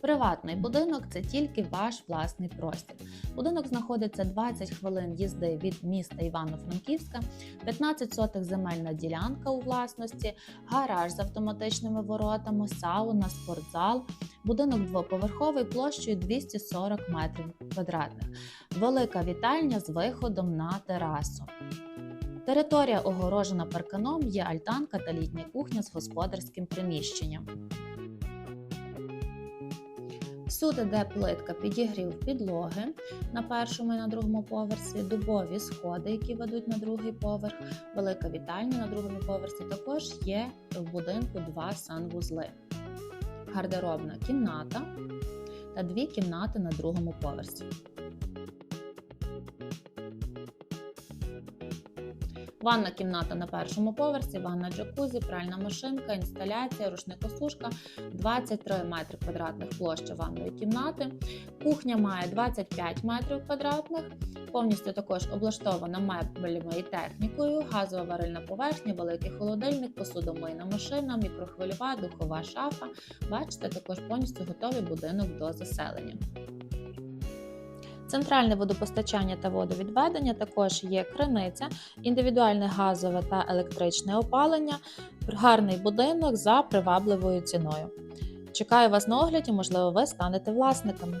Приватний будинок це тільки ваш власний простір. Будинок знаходиться 20 хвилин їзди від міста Івано-Франківська, 15 сотих земельна ділянка у власності, гараж з автоматичними воротами, сауна, спортзал. Будинок двоповерховий площею 240 метрів квадратних, велика вітальня з виходом на терасу. Територія огорожена парканом, є альтанка та літня кухня з господарським приміщенням. Всюди, де плитка підігрів підлоги на першому і на другому поверсі, дубові сходи, які ведуть на другий поверх, велика вітальня на другому поверсі. Також є в будинку два санвузли, гардеробна кімната та дві кімнати на другому поверсі. Ванна кімната на першому поверсі, ванна джакузі, пральна машинка, інсталяція, рушникосушка, 23 метри квадратних площа ванної кімнати. Кухня має 25 метрів квадратних, повністю також облаштована меблями і технікою, газова варильна поверхня, великий холодильник, посудомийна машина, мікрохвильова, духова шафа. Бачите, також повністю готовий будинок до заселення. Центральне водопостачання та водовідведення також є криниця, індивідуальне газове та електричне опалення, гарний будинок за привабливою ціною. Чекаю вас на огляді, можливо, ви станете власниками.